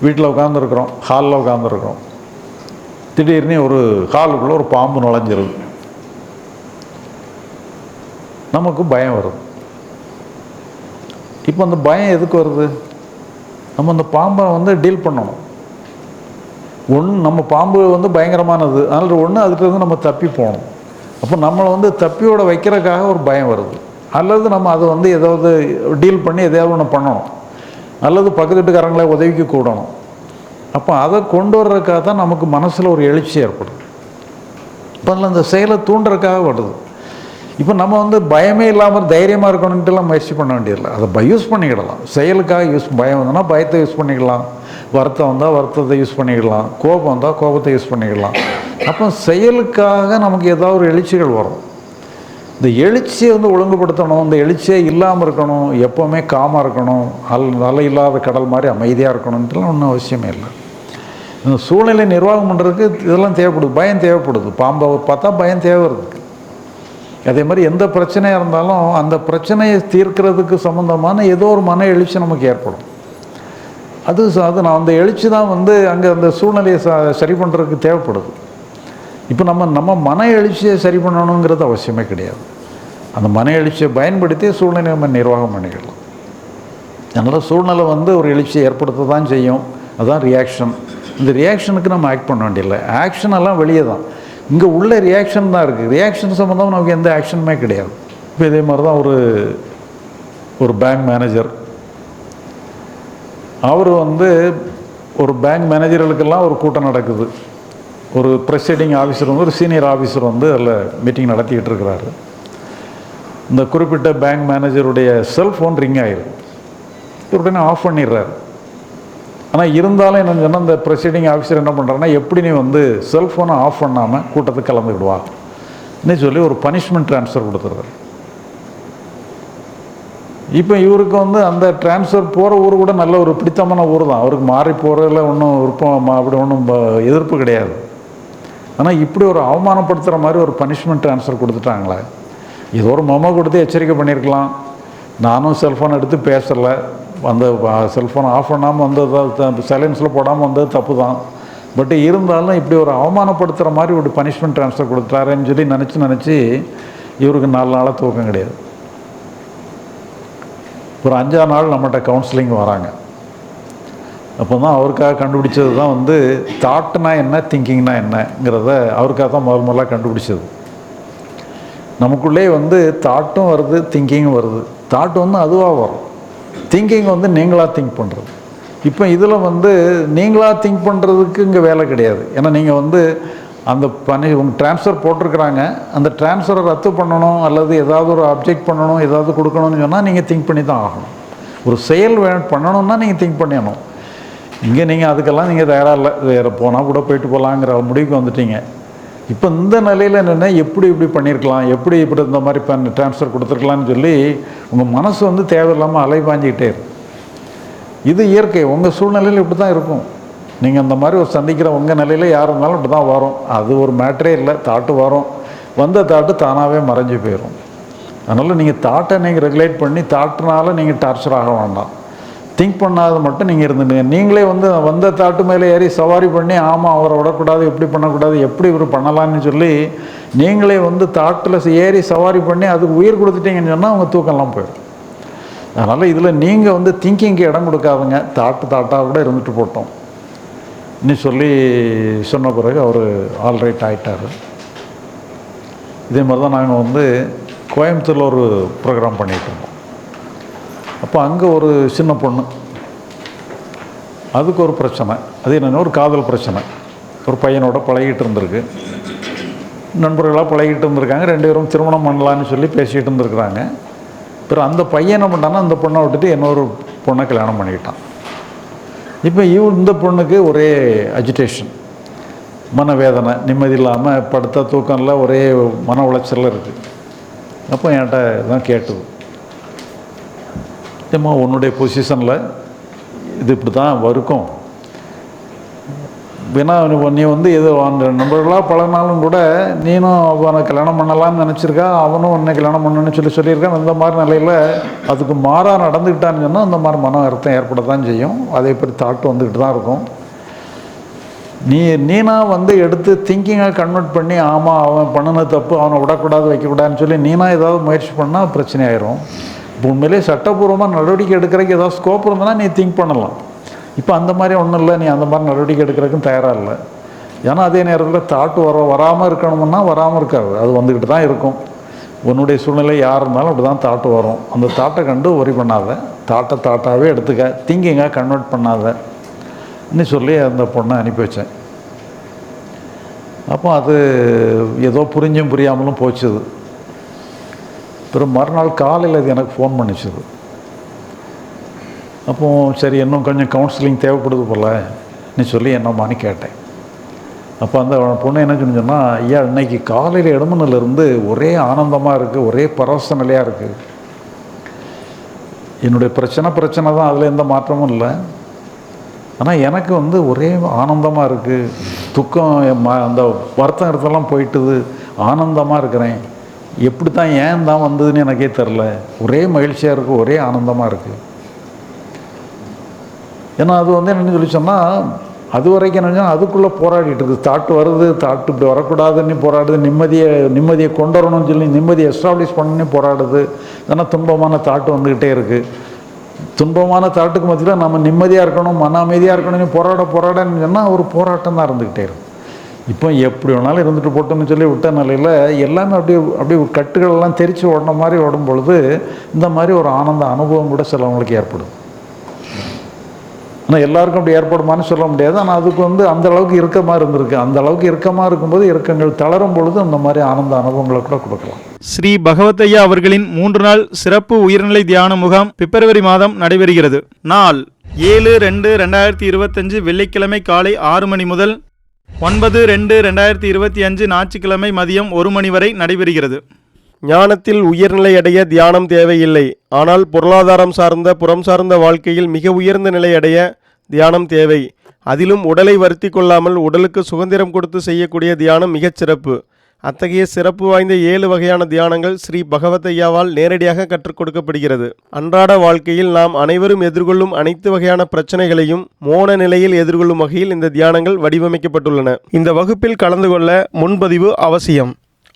வீட்டில் உட்காந்துருக்குறோம் ஹாலில் உட்காந்துருக்குறோம் திடீர்னு ஒரு ஹாலுக்குள்ளே ஒரு பாம்பு நுழைஞ்சிருது. நமக்கு பயம் வருது. இப்போ அந்த பயம் எதுக்கு வருது? நம்ம அந்த பாம்பை வந்து டீல் பண்ணணும். ஒன்று நம்ம பாம்பு வந்து பயங்கரமானது. அதனால் ஒன்று அதுலேருந்து நம்ம தப்பி போகணும். அப்போ நம்மளை வந்து தப்பியோட வைக்கிறதுக்காக ஒரு பயம் வருது. அல்லது நம்ம அதை வந்து ஏதாவது டீல் பண்ணி எதையாவது ஒன்று பண்ணணும். அல்லது பக்கத்து வீட்டுக்காரங்களே உதவிக்கு கூடணும் அப்போ அதை கொண்டு வர்றதுக்காக தான் நமக்கு மனசில் ஒரு எழுச்சி ஏற்படுது இப்போ அதில் அந்த செயலை தூண்டுறதுக்காக வருது. இப்போ நம்ம வந்து பயமே இல்லாமல் தைரியமாக இருக்கணுன்ட்டுலாம் முயற்சி பண்ண வேண்டியதில்லை. அதை யூஸ் பண்ணிக்கிடலாம். செயலுக்காக யூஸ் பயம் வந்ததுன்னா பயத்தை யூஸ் பண்ணிக்கலாம். வருத்தம் வந்தால் வருத்தத்தை யூஸ் பண்ணிக்கலாம். கோபம் வந்தால் கோபத்தை யூஸ் பண்ணிக்கலாம். அப்போ செயலுக்காக நமக்கு ஏதாவது ஒரு எழுச்சிகள் வரும். இந்த எழுச்சியை வந்து ஒழுங்குபடுத்தணும் இந்த எழுச்சியே இல்லாமல் இருக்கணும் எப்போவுமே காமாக இருக்கணும் அல் அலை இல்லாத கடல் மாதிரி அமைதியாக இருக்கணுன்ட்டுலாம் ஒன்றும் அவசியமே இல்லை. இந்த சூழ்நிலை நிர்வாகம் பண்ணுறதுக்கு இதெல்லாம் தேவைப்படுது பயம் தேவைப்படுது. பாம்பை பார்த்தா பயம் தேவை இருக்குது அதே மாதிரி எந்த பிரச்சனையாக இருந்தாலும் அந்த பிரச்சனையை தீர்க்கிறதுக்கு சம்மந்தமான ஏதோ ஒரு மன எழுச்சி நமக்கு ஏற்படும். அது அது நான் அந்த எழுச்சி தான் வந்து அங்கே அந்த சூழ்நிலையை ச சரி பண்ணுறதுக்கு தேவைப்படுது. இப்போ நம்ம நம்ம மன எழுச்சியை சரி பண்ணணுங்கிறது அவசியமே கிடையாது. அந்த மன எழுச்சியை பயன்படுத்தி சூழ்நிலை நம்ம நிர்வாகம் பண்ணிக்கலாம். அதனால் சூழ்நிலை வந்து ஒரு எழுச்சியை ஏற்படுத்த தான் செய்யும். அதுதான் ரியாக்ஷன் இந்த ரியாக்ஷனுக்கு நம்ம ஆக்ட் பண்ண வேண்டியதில்லை. ஆக்ஷன் எல்லாம் வெளியே தான். இங்கே உள்ள ரியாக்ஷன் தான் இருக்குது ரியாக்ஷன் சம்மந்தம் நமக்கு எந்த ஆக்ஷனுமே கிடையாது. இப்போ இதே மாதிரி தான் ஒரு ஒரு பேங்க் மேனேஜர் அவர் வந்து ஒரு பேங்க் மேனேஜர்களுக்கெல்லாம் ஒரு கூட்டம் நடக்குது. ஒரு ப்ரெசைடிங் ஆஃபீஸர் வந்து ஒரு சீனியர் ஆஃபீஸர் வந்து அதில் மீட்டிங் நடத்திக்கிட்டு இருக்கிறாரு. இந்த குறிப்பிட்ட பேங்க் மேனேஜருடைய செல்ஃபோன் ரிங் ஆயிரும் உடனே ஆஃப் பண்ணிடுறாரு. ஆனால் இருந்தாலும் என்ன சொன்னால் இந்த ப்ரெசைடிங் ஆஃபீஸர் என்ன பண்ணுறாருன்னா எப்படி நீ வந்து செல்ஃபோனை ஆஃப் பண்ணாமல் கூட்டத்துக்கு கலந்துக்கிடுவா இன்னும் சொல்லி ஒரு பனிஷ்மெண்ட் ட்ரான்ஸ்ஃபர் கொடுத்துட்றாரு இப்போ இவருக்கு வந்து அந்த ட்ரான்ஸ்ஃபர் போகிற ஊர் கூட நல்ல ஒரு பிடித்தமான ஊர் தான். அவருக்கு மாறி போகிறதுல ஒன்றும் விருப்பம் அப்படி ஒன்றும் ப- எதிர்ப்பு கிடையாது. ஆனால் இப்படி ஒரு அவமானப்படுத்துகிற மாதிரி ஒரு பனிஷ்மெண்ட் ட்ரான்ஸ்ஃபர் கொடுத்துட்டாங்களே. ஏதோ ஒரு மொம கொடுத்து எச்சரிக்கை பண்ணியிருக்கலாம் நானும் செல்ஃபோன் எடுத்து பேசலை. அந்த செல்ஃபோன் ஆஃப் பண்ணாமல் வந்தது சைலன்ஸில் போடாமல் வந்தது தப்பு தான் பட் இருந்தாலும் இப்படி ஒரு அவமானப்படுத்துகிற மாதிரி ஒரு பனிஷ்மெண்ட் ட்ரான்ஸ்ஃபர் கொடுத்துட்டாருன்னு சொல்லி நினச்சி நினச்சி இவருக்கு நாலு நாளாக தூக்கம் கிடையாது. ஒரு அஞ்சாறு நாள் நம்மகிட்ட கவுன்சிலிங் வராங்க. அப்போ தான் அவருக்காக கண்டுபிடிச்சது தான் வந்து தாட்னா என்ன திங்கிங்னா என்னங்கிறத அவருக்காக தான் முதல் முதலாக கண்டுபிடிச்சது. நமக்குள்ளே வந்து தாட்டும் வருது திங்கிங்கும் வருது. தாட் வந்து அதுவாக வரும். திங்கிங் வந்து நீங்களாக திங்க் பண்ணுறது இப்போ இதில் வந்து நீங்களாக திங்க் பண்ணுறதுக்கு இங்கே வேலை கிடையாது. ஏன்னா நீங்கள் வந்து அந்த பணி உங்கள் ட்ரான்ஸ்ஃபர் போட்டிருக்கிறாங்க. அந்த ட்ரான்ஸ்ஃபரை ரத்து பண்ணணும் அல்லது ஏதாவது ஒரு அப்ஜெக்ட் பண்ணணும் ஏதாவது கொடுக்கணும்னு சொன்னால் நீங்கள் திங்க் பண்ணி தான் ஆகணும். ஒரு செயல் வே பண்ணணும்னா நீங்கள் திங்க் பண்ணணும் இங்கே நீங்கள் அதுக்கெல்லாம் நீங்கள் தயாராக இல்லை. வேறு போனால் கூட போயிட்டு போகலாங்கிற முடிவுக்கு வந்துட்டீங்க. இப்போ இந்த நிலையில் என்னென்ன எப்படி இப்படி பண்ணியிருக்கலாம் எப்படி இப்படி இந்த மாதிரி பண்ண ட்ரான்ஸ்ஃபர் கொடுத்துருக்கலாம்னு சொல்லி உங்கள் மனசு வந்து தேவையில்லாமல் அலைபாஞ்சிக்கிட்டே இருக்கும் இது இயற்கை. உங்கள் சூழ்நிலையில் இப்படி தான் இருக்கும். நீங்கள் அந்த மாதிரி ஒரு சந்திக்கிற உங்கள் நிலையில் யார் இருந்தாலும் இப்படி தான் வரும். அது ஒரு மேட்டரே இல்லை. தாட்டு வரும். வந்த தாட்டு தானாகவே மறைஞ்சு போயிடும் அதனால் நீங்கள் தாட்டை நீங்கள் ரெகுலேட் பண்ணி தாட்டுனால நீங்கள் டார்ச்சர் ஆக வேண்டாம். திங்க் பண்ணாத மட்டும் நீங்கள் இருந்துடுங்க நீங்களே வந்து வந்த தாட்டு மேலே ஏறி சவாரி பண்ணி ஆமாம் அவரை விடக்கூடாது எப்படி பண்ணக்கூடாது எப்படி இவர் பண்ணலான்னு சொல்லி நீங்களே வந்து தாட்டில் ஏறி சவாரி பண்ணி அதுக்கு உயிர் கொடுத்துட்டீங்கன்னு சொன்னால் அவங்க தூக்கம்லாம் போயிடும். அதனால் இதில் நீங்கள் வந்து திங்கிங்க்கு இடம் கொடுக்காதுங்க. தாட்டு தாட்டாக கூட இருந்துட்டு போட்டோம். இன்னும் சொல்லி சொன்ன பிறகு அவர் ஆல்ரைட் ஆகிட்டார் இதே மாதிரி தான் நாங்கள் வந்து கோயம்புத்தூரில் ஒரு ப்ரோக்ராம் பண்ணிகிட்டு இருந்தோம். அப்போ அங்கே ஒரு சின்ன பொண்ணு. அதுக்கு ஒரு பிரச்சனை. அது என்னென்னா ஒரு காதல் பிரச்சனை. ஒரு பையனோட பழகிட்டு இருந்திருக்கு. நண்பர்களாக பழகிட்டு இருந்திருக்காங்க. ரெண்டு பேரும் திருமணம் பண்ணலான்னு சொல்லி பேசிகிட்டு இருந்திருக்கிறாங்க. பிறகு அந்த பையன் என்ன பண்ணான்னா அந்த பொண்ணை விட்டுட்டு இன்னொரு பொண்ணை கல்யாணம் பண்ணிக்கிட்டான். இப்போ இவ இந்த பொண்ணுக்கு ஒரே அஜிடேஷன் மனவேதனை நிம்மதி இல்லாமல் படுத்த தூக்கம் ஒரே மன உளைச்சலில் இருக்குது அப்போ என்கிட்ட தான் கேட்டது. ஏம்மா உன்னுடைய பொசிஷனில் இது இப்படி தான் வருக்கும் ஏன்னா நீ- வந்து எது அந்த நண்பர்களாக பழகினாலும் கூட நீனும் அவனை கல்யாணம் பண்ணலாம்னு நினச்சிருக்கா அவனும் உன்னை கல்யாணம் பண்ணணும்னு சொல்லி சொல்லியிருக்கான் அந்த மாதிரி நிலையில் அதுக்கு மாறாக நடந்துக்கிட்டான்னு சொன்னால் அந்த மாதிரி மன அர்த்தம் ஏற்பட தான் செய்யும். அதே பற்றி தாட்டு வந்துக்கிட்டு தான் இருக்கும். நீ நீனா வந்து எடுத்து திங்கிங்காக கன்வெர்ட் பண்ணி ஆமாம் அவன் பண்ணின தப்பு அவனை விடக்கூடாது வைக்கக்கூடாதுன்னு சொல்லி நீனா ஏதாவது முயற்சி பண்ணால் பிரச்சனை ஆயிரும். இப்போ உண்மையிலே சட்டப்பூர்வமாக நடவடிக்கை எடுக்கிறதுக்கு ஏதாவது ஸ்கோப் இருந்ததுன்னா நீ திங்க் பண்ணலாம். இப்போ அந்த மாதிரி ஒன்றும் இல்லை நீ அந்த மாதிரி நடவடிக்கை எடுக்கிறதுக்கும் தயாராக இல்லை. ஏன்னா அதே நேரத்தில் தாட்டு வர வராமல் இருக்கணும்னா வராமல் இருக்காது. அது வந்துக்கிட்டு தான் இருக்கும். உன்னுடைய சூழ்நிலை யார் இருந்தாலும் அப்படி தான் தாட்டு வரும். அந்த தாட்டை கண்டு ஒரி பண்ணாத. தாட்டை தாட்டாகவே எடுத்துக்க. திங்கிங்காக கன்வெர்ட் பண்ணாத. இன்னும் சொல்லி அந்த பொண்ணை அனுப்பி வச்சேன். அப்போ அது ஏதோ புரிஞ்சும் புரியாமலும் போச்சுது. பிறகு மறுநாள் காலையில் அது எனக்கு ஃபோன் பண்ணிச்சது. அப்போ சரி இன்னும் கொஞ்சம் கவுன்சிலிங் தேவைப்படுது போல். நீ சொல்லி என்னம்மான்னு கேட்டேன். அப்போ அந்த பொண்ணு என்ன சொன்னா ஐயா இன்னைக்கு காலையில் இடமுனிலிருந்து ஒரே ஆனந்தமாக இருக்குது ஒரே பரவச நிலையாக இருக்குது என்னுடைய பிரச்சனை பிரச்சனை தான் அதில் எந்த மாற்றமும் இல்லை. ஆனால் எனக்கு வந்து ஒரே ஆனந்தமாக இருக்குது துக்கம் ம- அந்த வருத்தம் இடத்தெல்லாம் போயிட்டுது. ஆனந்தமாக இருக்கிறேன். எப்படி தான் ஏன் தான் வந்ததுன்னு எனக்கே தெரில. ஒரே மகிழ்ச்சியாக இருக்குது ஒரே ஆனந்தமாக இருக்குது ஏன்னா அது வந்து என்ன சொல்லி சொன்னால் அது வரைக்கும் என்ன அதுக்குள்ளே போராடிட்டு இருக்குது தாட்டு வருது தாட்டு இப்படி வரக்கூடாதுன்னு போராடுது நிம்மதியை நிம்மதியை கொண்டு வரணும்னு சொல்லி நிம்மதியை எஸ்டாப்ளிஷ் பண்ணி போராடுது. ஏன்னா துன்பமான தாட்டு வந்துக்கிட்டே இருக்குது துன்பமான தாட்டுக்கு மத்தியில் நம்ம நிம்மதியாக இருக்கணும் மன அமைதியாக இருக்கணும்னு போராட போராடன்னு சொன்னால் ஒரு போராட்டம் தான் இருந்துக்கிட்டே இருக்கும் இப்போ எப்படி வேணாலும் இருந்துட்டு போட்டோம்னு சொல்லி விட்ட நிலையில் எல்லாமே அப்படியே அப்படியே கட்டுகளெல்லாம் தெரித்து ஓடின மாதிரி ஓடும் பொழுது இந்த மாதிரி ஒரு ஆனந்த அனுபவம் கூட சிலவங்களுக்கு ஏற்படும். ஆனால் எல்லாருக்கும் அப்படி ஏற்படுமான்னு சொல்ல முடியாது. ஆனால் அதுக்கு வந்து அந்த அளவுக்கு இறுக்கமாக இருந்திருக்கு. அந்த அளவுக்கு இறுக்கமாக இருக்கும்போது இறுக்கங்கள் தளரும் பொழுது அந்த மாதிரி ஆனந்த அனுபவங்களை கூட கொடுக்கலாம். ஸ்ரீ பகவத்தையா அவர்களின் மூன்று நாள் சிறப்பு உயர்நிலை தியான முகாம் பிப்ரவரி மாதம் நடைபெறுகிறது. நாள் ஏழு ரெண்டு ரெண்டாயிரத்தி இருபத்தஞ்சு வெள்ளிக்கிழமை காலை ஆறு மணி முதல் ஒன்பது ரெண்டு ரெண்டாயிரத்தி இருபத்தி அஞ்சு ஞாயிற்றுக்கிழமை மதியம் ஒரு மணி வரை நடைபெறுகிறது. ஞானத்தில் உயர்நிலை அடைய தியானம் தேவையில்லை. ஆனால் பொருளாதாரம் சார்ந்த புறம் சார்ந்த வாழ்க்கையில் மிக உயர்ந்த நிலை அடைய தியானம் தேவை. அதிலும் உடலை வருத்தி கொள்ளாமல் உடலுக்கு சுதந்திரம் கொடுத்து செய்யக்கூடிய தியானம் மிகச் சிறப்பு. அத்தகைய சிறப்பு வாய்ந்த ஏழு வகையான தியானங்கள் ஸ்ரீ பகவதையாவால் நேரடியாக கற்றுக் கொடுக்கப்படுகிறது. அன்றாட வாழ்க்கையில் நாம் அனைவரும் எதிர்கொள்ளும் அனைத்து வகையான பிரச்சனைகளையும் மோன நிலையில் எதிர்கொள்ளும் வகையில் இந்த தியானங்கள் வடிவமைக்கப்பட்டுள்ளன. இந்த வகுப்பில் கலந்து கொள்ள முன்பதிவு அவசியம்.